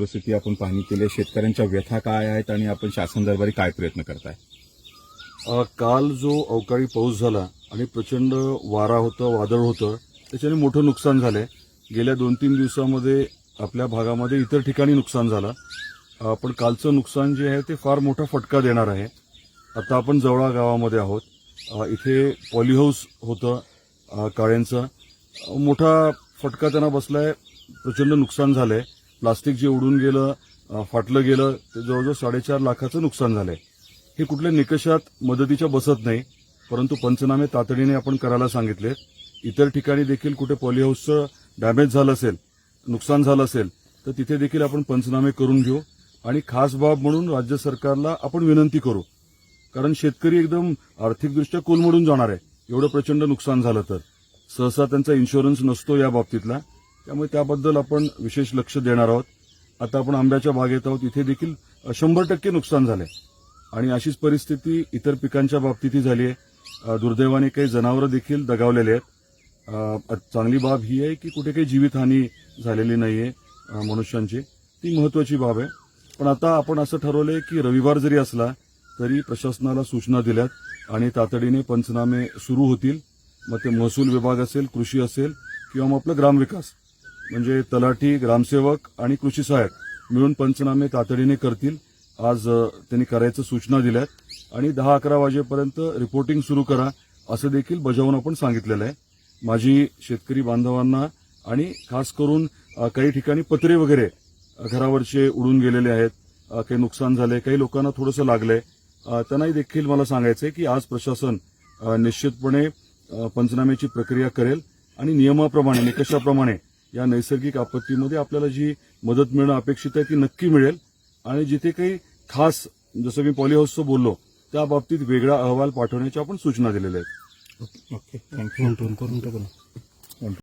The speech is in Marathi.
परिस्थिती आपण पाहणी केली शेतकऱ्यांच्या व्यथा काय आहेत आणि आपण शासन दरबारी काय प्रयत्न करताय? काल जो अवकाळी पाऊस झाला आणि प्रचंड वारा होतं वादळ होतं त्याच्याने मोठं नुकसान झालंय. गेल्या दोन तीन दिवसामध्ये आपल्या भागामध्ये इतर ठिकाणी नुकसान झालं. पण कालचं नुकसान जे आहे ते फार मोठा फटका देणार आहे. आता आपण जवळा गावामध्ये आहोत. इथे पॉलीहाऊस होतं काळ्यांचं. मोठा फटका त्यांना बसलाय प्रचंड नुकसान झालंय. प्लास्टिक जे उडून गेलं फाटलं गेलं ते जवळजवळ साडेचार लाखाचं नुकसान झालंय. हे कुठल्या निकषात मदतीच्या बसत नाही परंतु पंचनामे तातडीने आपण करायला सांगितले इतर ठिकाणी देखील कुठे पॉलीहाऊसचं डॅमेज झालं असेल नुकसान झालं असेल तर तिथे देखील आपण पंचनामे करून घेऊ. आणि खास बाब म्हणून राज्य सरकारला आपण विनंती करू. कारण शेतकरी एकदम आर्थिकदृष्ट्या कोलमडून जाणार आहे. एवढं प्रचंड नुकसान झालं तर. सहसा त्यांचा इन्शुरन्स नसतो या बाबतीतला. त्यामुळे त्याबद्दल आपण विशेष लक्ष देणार आहोत. आता आपण आंब्याच्या बागेत आहोत. इथे देखील शंभर टक्के नुकसान झालंय. आणि अशीच परिस्थिती इतर पिकांच्या बाबतीतही झाली आहे. दुर्दैवाने काही जनावरं देखील दगावलेले आहेत. चांगली बाब ही आहे की कुठे काही जीवितहानी झालेली नाहीये आहे मनुष्यांची. ती महत्वाची बाब आहे. पण आता आपण असं ठरवलंय की रविवार जरी असला तरी प्रशासनाला सूचना दिल्यात आणि तातडीने पंचनामे सुरू होतील. मग ते महसूल विभाग असेल कृषी असेल किंवा मग आपलं ग्रामविकास. म्हणजे तलाठी ग्रामसेवक आणि कृषी सहाय्यक मिळून पंचनामे तातडीने करतील. आज त्यांनी करायचं सूचना दिल्यात. आणि दहा अकरा वाजेपर्यंत रिपोर्टिंग सुरू करा असं देखील बजावून आपण सांगितलेलं आहे. माझी शेतकरी बांधवांना आणि खास करून काही ठिकाणी पत्रे वगैरे घरावरचे उडून गेलेले आहेत. काही नुकसान झाले काही लोकांना थोडंसं लागलंय. त्यांनाही देखील मला सांगायचंय की आज प्रशासन निश्चितपणे पंचनाम्याची प्रक्रिया करेल. आणि नियमाप्रमाणे निकषाप्रमाणे या नैसर्गिक आपत्तीमध्ये आपल्याला जी मदत मिळणं अपेक्षित आहे ती नक्की मिळेल. आणि जिथे काही खास जसं मी पॉलिहाऊसचं बोललो त्या बाबतीत वेगळा अहवाल पाठवण्याच्या आपण सूचना दिलेल्या आहेत. Okay thank you. करून टाकू ना.